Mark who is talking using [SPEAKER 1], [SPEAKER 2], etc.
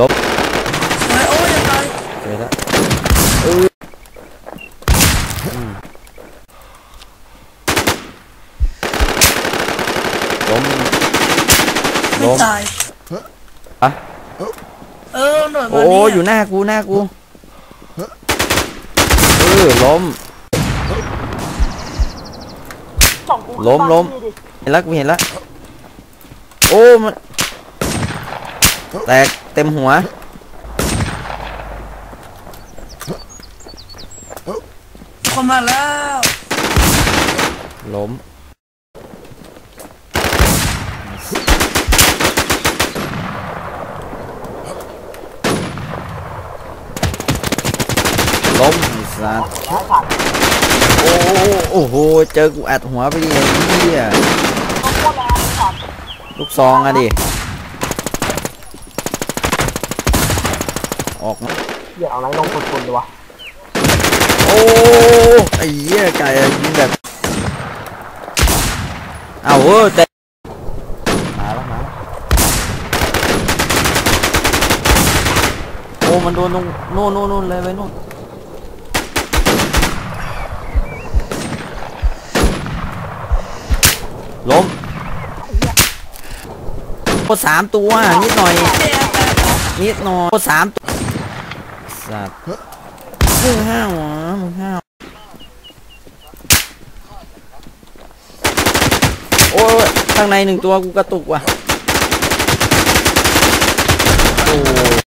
[SPEAKER 1] ลบ
[SPEAKER 2] เฮ้ยโอ้ยยังไง
[SPEAKER 1] เจอแล้วเอออืมล้ม
[SPEAKER 2] ไม่
[SPEAKER 1] ล้ม
[SPEAKER 2] ตาย
[SPEAKER 1] อะ
[SPEAKER 2] เออหน่วยมา
[SPEAKER 1] โอ้
[SPEAKER 2] เนี่
[SPEAKER 1] อยู่หน้ากูหน้ากูเออล้ม ล้มล้มเห็นแล้วกูเห็นแล้วโอ้มันแตก เต็มหัว
[SPEAKER 2] คนมาแล้ว
[SPEAKER 1] ล้มล้มไอ้สัสโอ้โหโอ้โห เจอกูอัดหัวไปดิไอ้เหี้ยลูกซองอะดิ ออกมา
[SPEAKER 3] เดี๋ยวเอาอะไรลงคนๆเลยวะ
[SPEAKER 1] โอ้ไอ้เหี้ยไก่อะยิงแบบเอาเออแต่มาแล้วมาแล้วโอ้มันโดนตรงโน่นโน่นโน่นเลยไปโน่นล้มโอ้สามตัวนิดหน่อยนิดหน่อยโอ้สามตัว สัตว์มึงห้าวเหรอมึงห้าวโอ้ยข้างในหนึ่งตัวกูกระตุกว่ะโอ้